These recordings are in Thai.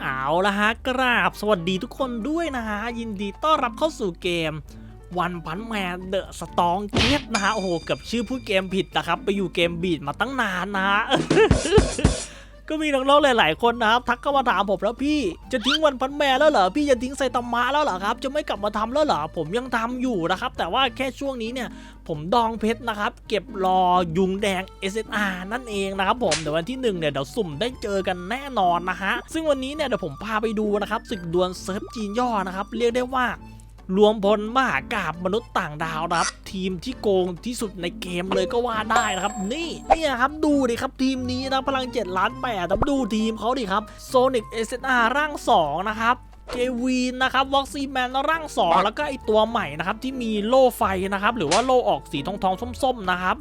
เอาละฮะกราบสวัสดีทุกคนด้วยนะฮะ ยินดีต้อนรับเข้าสู่เกมวันพันแมนเดอะสตองเกตนะฮะ โอ้โหเกับชื่อผู้เกมผิดนะครับ ไปอยู่เกมบีดมาตั้งนานนะฮะ ก็มีน้องๆหลาย ๆ คนนะครับ ทักเข้ามาถามผมแล้วพี่จะทิ้งวันพันแมนแล้วเหรอพี่จะทิ้งไซตามะแล้วเหรอครับ จะไม่กลับมาทำแล้วเหรอผมยังทำอยู่นะครับ แต่ว่าแค่ช่วงนี้เนี่ย ผมดองเพชรนะครับ เก็บรอยุงแดง SSR นั่นเองนะครับผมเดี๋ยววันที่หนึ่งเนี่ยเดี๋ยวสุ่มได้เจอกันแน่นอนนะฮะซึ่งวันนี้เนี่ยเดี๋ยวผมพาไปดูนะครับศึกดวลเซิร์ฟจีนย่อนะครับเรียกได้ว่า รวมพลมหากาบมนุษย์ต่างดาวนะครับ ทีมที่โกงที่สุดในเกมเลยก็ว่าได้นะครับ นี่เนี่ยครับดูดิครับทีมนี้นะพลัง7ล้าน8ครับดูทีมเขาดิครับ Sonic SSR ร่าง2นะครับ เกวีนนะครับวอกซีแมนร่าง2แล้วก็ไอตัวใหม่นะครับที่มีโล่ไฟนะครับหรือว่าโล่ออกสีทองทองๆส้มๆนะครับ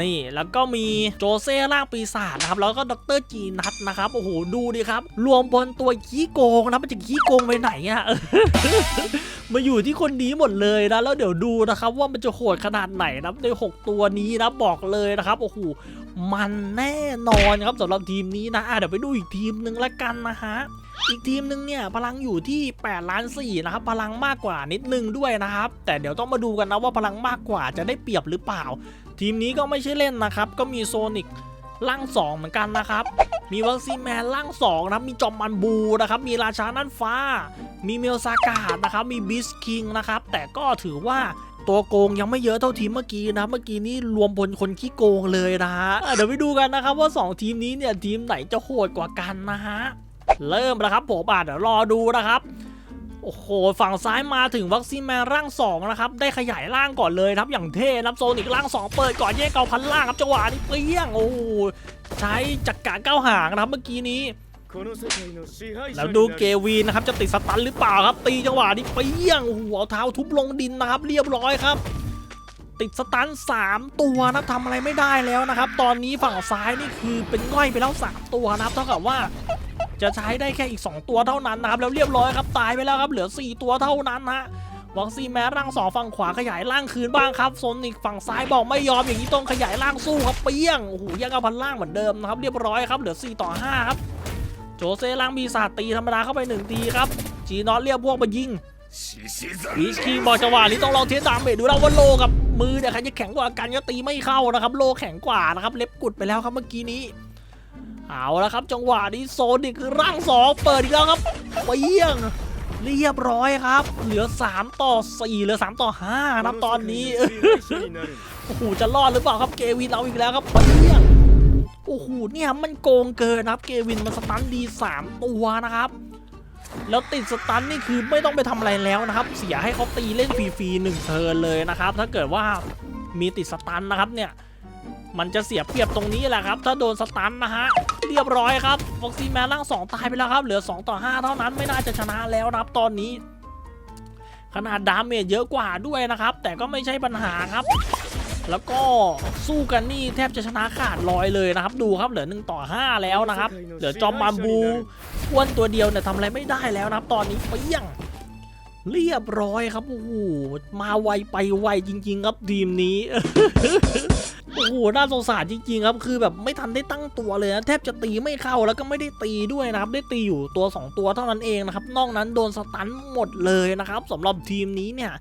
นี่แล้วก็มีโจเซ่ร่างปีศาจนะครับแล้วก็ดรจีนัทนะครับโอ้โหดูดิครับ รวมบนตัวขี้โกงนะมันจะขี้โกงไปไหนอะมาอยู่ที่คนนี้หมดเลยนะแล้วเดี๋ยวดูนะครับว่ามันจะโหดขนาดไหนนะใน 6 ตัวนี้นะบอกเลยนะครับโอ้โห มันแน่นอนครับสำหรับทีมนี้นะะเดี๋ยวไปดูอีกทีมหนึ่งละกันนะฮะอีกทีมหนึ่งเนี่ยพลังอยู่ที่8ล้าน4นะครับพลังมากกว่านิดนึงด้วยนะครับ แต่เดี๋ยวต้องมาดูกันนะว่าพลังมากกว่าจะได้เปรียบหรือเปล่า ทีมนี้ก็ไม่ใช่เล่นนะครับ ก็มีโซนิกล่าง2เหมือนกันนะครับ มีวัคซีแมนล่าง2นะครับ มีจอมมันบูนะครับ มีราชานั่นฟ้า มีเมลซากาดนะครับ มีบิสคิงนะครับ แต่ก็ถือว่า ตัวโกงยังไม่เยอะเท่าทีมเมื่อกี้นะ เมื่อกี้นี้รวมพลคนขี้โกงเลยนะฮะเดี๋ยวไปดูกันนะครับว่า 2 ทีมนี้เนี่ยทีมไหนจะโหดกว่ากันนะฮะเริ่มแล้วครับผมอะเดี๋ยวรอดูนะครับโอ้โหฝั่งซ้ายมาถึงวัคซีนแมนร่าง2นะครับได้ขยายร่างก่อนเลยครับอย่างเท่นับโซนิกร่าง 2 เปิดก่อนแยกเกาพันล่างครับจังหวะนี้เปรี้ยงโอ้ใช้จักรกาก้าวหางนะครับเมื่อกี้นี้ แล้วดูเกวีนนะครับจะติดสตันหรือเปล่าครับ ตีจังหวะนี้เปรี้ยงโอ้โหเอาเท้าทุบลงดินนะครับ เรียบร้อยครับ ติดสตัน3 ตัวนะครับทำอะไรไม่ได้แล้วนะครับ ตอนนี้ฝั่งซ้ายนี่คือเป็นง่อยไปแล้ว 3 ตัวนะครับเท่ากับว่า จะใช้ได้แค่อีก 2 ตัวเท่านั้นนะครับแล้วเรียบร้อยครับตายไปแล้วครับเหลือ 4 ตัวเท่านั้นฮะวัคซีแม้ร่างสองฝั่งขวาขยายร่างคืนบ้างครับโซนิกฝั่งซ้ายบอกไม่ยอมอย่างนี้ต้องขยายร่างสู้ครับเปี้ยงโอ้โหยังเอาพันล่างเหมือนเดิมนะครับเรียบร้อยครับเหลือ 4 ต่อ 5 ครับ โจเซ่ล่างมีศาสตร์ตีธรรมดาเข้าไปหนึ่งทีครับจีนอตเรียกพวกมายิงบีชคิงบอกจังหวะนี้ต้องลองเทสดามเมจดูแล้วว่าโลกับมือเนี่ยใครจะแข็งกว่ากันก็ตีไม่เข้านะครับ โลแข็งกว่านะครับ เล็บกุดไปแล้วครับเมื่อกี้นี้ เอาละครับ จังหวะนี้โซนิกร่างสองเปิดอีกแล้วครับเปี้ยงเรียบร้อยครับ เหลือ 3 ต่อ 4 เหลือ 3 ต่อ5นะครับตอนนี้โอ้โหจะรอดหรือเปล่าครับเกวินเอาอีกแล้วครับเปี้ยง โอ้โหเนี่ยมันโกงเกินนะครับเกวินมันสตันดี3ตัวนะครับแล้วติดสตันนี่คือไม่ต้องไปทำอะไรแล้วนะครับ เสียให้เขาตีเล่นฟรีๆหนึ่งเทิร์นเลยนะครับ ถ้าเกิดว่ามีติดสตันนะครับเนี่ย มันจะเสียเปรียบตรงนี้แหละครับ ถ้าโดนสตันนะฮะ เรียบร้อยครับฟ็อกซี่แมนร่าง2ตายไปแล้วครับ เหลือ 2 ต่อ 5 เท่านั้นไม่น่าจะชนะแล้วนะครับตอนนี้ ขนาดดาเมจเยอะกว่าด้วยนะครับ แต่ก็ไม่ใช่ปัญหาครับ แล้วก็สู้กันนี่แทบจะชนะขาดลอยเลยนะครับ ดูครับเหลือ1ต่อ 5 แล้วนะครับ เหลือจอมมาบูอ้วนตัวเดียวเนี่ยทำอะไรไม่ได้แล้วนะครับ ตอนนี้เปี้ยงเรียบร้อยครับโอ้โหมาไวไปไวจริง ๆ ครับทีมนี้ โหน่าสงสารจริงๆครับ คือแบบไม่ทันได้ตั้งตัวเลยนะแทบจะตีไม่เข้าแล้วก็ไม่ได้ตีด้วยนะครับ ได้ตีอยู่ตัว 2 ตัวเท่านั้นเองนะครับ นอกนั้นโดนสตันหมดเลยนะครับสำหรับทีมนี้เนี่ย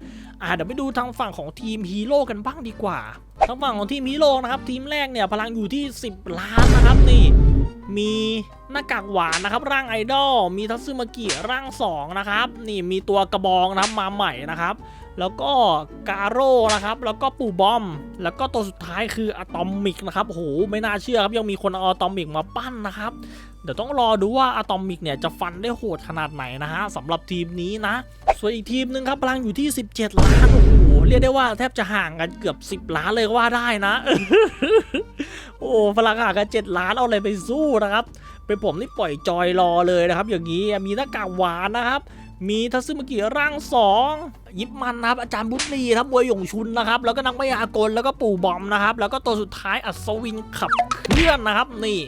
อ่าเดี๋ยวไปดูทางฝั่งของทีมฮีโร่กันบ้างดีกว่าทางฝั่งของทีมฮีโร่นะครับ ทีมแรกเนี่ยพลังอยู่ที่ 10 ล้านนะครับนี่มีหน้ากากหวานนะครับ ร่างไอดอลมีทัตสึมากิร่าง2นะครับนี่มีตัวกระบองนะครับมาใหม่นะครับ แล้วก็กาโร่นะครับ แล้วก็ปูบอม แล้วก็ตัวสุดท้ายคืออะตอมิกนะครับโหไม่น่าเชื่อครับยังมีคนเอาอะตอมิกมาปั้นนะครับ เดี๋ยวต้องรอดูว่าอะตอมิกเนี่ยจะฟันได้โหดขนาดไหนนะฮะสำหรับทีมนี้นะ ส่วนอีกทีมหนึงครับพลังอยู่ที่ 17 ล้านโอ้โหเรียกได้ว่าแทบจะห่างกันเกือบ 10 ล้านเลยก็ว่าได้นะ โอ้พลังห่ากัน7ล้านเอาอะไรไปสู้นะครับ เป็นผมนี่ปล่อยจอยรอเลยนะครับ อย่างนี้มีหน้ากากหวานนะครับ มีทัซึมากิร่างสองยิปมันนะครับ อาจารย์บุตรีครับมวยหยงชุนนะครับ แล้วก็นักมายากลแล้วก็ปู่บอมนะครับ แล้วก็ตัวสุดท้ายอัศวินขับเคลื่อนนะครับนี่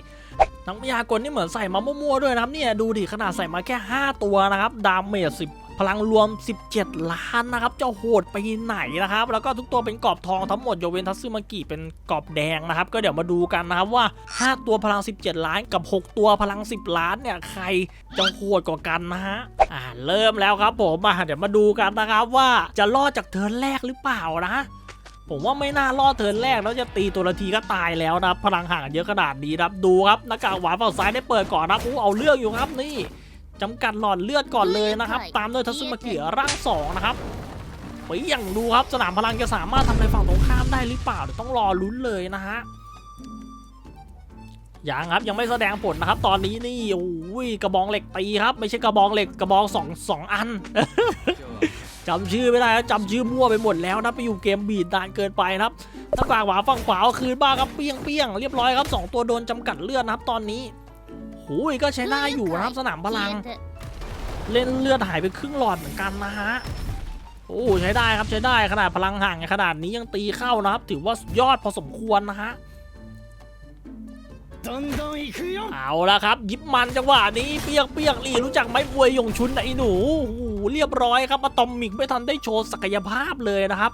นักมายากลนี่เหมือนใส่มามั่วๆด้วยนะครับเนี่ยดูดิขนาดใส่มาแค่ 5 ตัวนะครับดาเมจ10 พลังรวม 17 ล้านนะครับจะโหดไปไหนนะครับ แล้วก็ทุกตัวเป็นกรอบทองทั้งหมดยกเว้นทัตสึมากิเป็นกรอบแดงนะครับ ก็เดี๋ยวมาดูกันนะครับว่า 5 ตัวพลัง 17 ล้านกับ 6 ตัวพลัง 10 ล้านเนี่ยใครจะโหดกว่ากันนะฮะอ่าเริ่มแล้วครับผมอะเดี๋ยวมาดูกันนะครับว่าจะรอดจากเทิร์นแรกหรือเปล่านะผมว่าไม่น่ารอดเทิร์นแรกแล้วจะตีตัวละทีก็ตายแล้วนะพลังห่างเยอะขนาดนี้ครับดูครับหน้ากากหวานฝั่งซ้ายได้เปิดก่อนนะครับอู้เอาเรื่องอยู่ครับนี่ จำกัดหลอดเลือดก่อนเลยนะครับ ตามด้วยทัศมาเกียร่างสองนะครับไปอย่างดูครับสนามพลังจะสามารถทำในฝั่งตรงข้ามได้หรือเปล่าเดี๋ยวต้องรอลุ้นเลยนะฮะยังครับยังไม่แสดงผลนะครับ ตอนนี้นี่โอ้ยกระบองเหล็กตีครับ ไม่ใช่กระบองเหล็กกระบองสองสองอันจำชื่อไม่ได้แล้วจำชื่อมั่วไปหมดแล้วนะไปอยู่เกมบีดนานเกินไปนะครับหน้ากากหวาฝั่งขวาเอาคืนบ้างครับเปี้ยงเปี้ยงเรียบร้อยครับสองตัวโดนจำกัดเลือดนะครับตอนนี้ โอ้ยก็ใช้ได้อยู่นะครับสนามพลัง เล่นเลือดหายไปครึ่งหลอดเหมือนกันนะฮะโอ้ใช้ได้ครับใช้ได้ขนาดพลังห่างขนาดนี้ยังตีเข้านะครับ ถือว่ายอดพอสมควรนะฮะเอาละครับ ยิบมันจังหวะนี้เปียกเปียกลีรู้จักไหมบวยยงชุนไอ้หนูโอ้โหเรียบร้อยครับมาตอมมิกไม่ทันได้โชว์ศักยภาพเลยนะครับ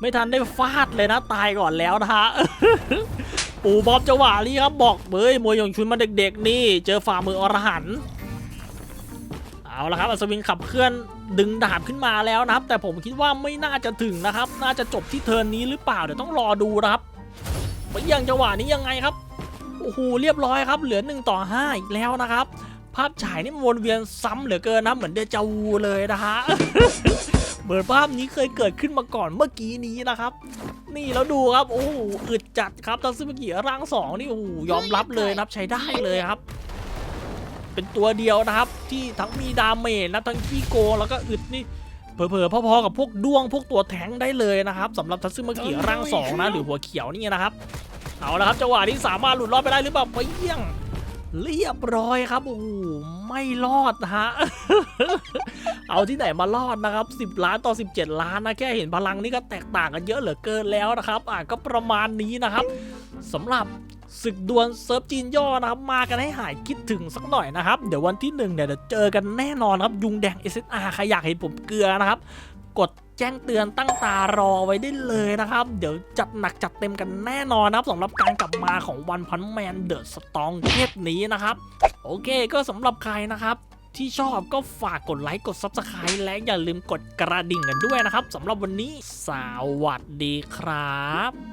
ไม่ทันได้ฟาดเลยนะตายก่อนแล้วนะฮะ ปู่บอบจังหวะนี้ครับบอกเบ้ยมวยหยงชุนมาเด็กๆนี่ เจอฝ่ามืออรหันต์เอาละครับอัศวินขับเคลื่อนดึงดาบขึ้นมาแล้วนะครับ แต่ผมคิดว่าไม่น่าจะถึงนะครับ น่าจะจบที่เทิร์นนี้หรือเปล่าเดี๋ยวต้องรอดูนะครับไปยังจังหวะนี้ยังไงครับโอ้โหเรียบร้อยครับ เหลือ1ต่อ5อีกแล้วนะครับ ภาพฉายนี่มันวนเวียนซ้ำเหลือเกินนะเหมือนเดจาวูเลยนะฮะ เหมือนภาพนี้เคยเกิดขึ้นมาก่อนเมื่อกี้นี้นะครับ นี่แล้วดูครับโอ้โหอึดจัดครับทัศน์เมื่อกี้ร่างสองนี่โอ้โหยอมรับเลยนะครับใช้ได้เลยครับ เป็นตัวเดียวนะครับ ที่ทั้งมีดาเมจนะทั้งขี้โกแล้วก็อึดนี่เผลอๆพอๆกับพวกด้วงพวกตัวแทงได้เลยนะครับสำหรับทัศน์เมื่อกี้ร่างสองนะหรือหัวเขียวนี่นะครับ เอาละครับจังหวะนี้สามารถหลุดรอดไปได้หรือเปล่าไปเยี่ยงเรียบร้อยครับโอ้โหไม่รอดนะฮะ เอาที่ไหนมารอดนะครับ 10 ล้านต่อ 17 ล้านนะแค่เห็นพลังนี่ก็แตกต่างกันเยอะเหลือเกินแล้วนะครับอะก็ประมาณนี้นะครับสำหรับศึกดวลเซิร์ฟจีนย่อนะครับมากันให้หายคิดถึงสักหน่อยนะครับ เดี๋ยววันที่หนึ่งเนี่ยเดี๋ยวเจอกันแน่นอนครับยุงแดง SSR ใครอยากเห็นผมเกลือนะครับ กดแจ้งเตือนตั้งตารอไว้ได้เลยนะครับ เดี๋ยวจัดหนักจัดเต็มกันแน่นอนนะครับสำหรับการกลับมาของวันพันแมนเดอะสตองเทปนี้นะครับ โอเคก็สำหรับใครนะครับ ที่ชอบก็ฝากกดไลค์กด Subscribe และอย่าลืมกดกระดิ่งกันด้วยนะครับสำหรับวันนี้สวัสดีครับ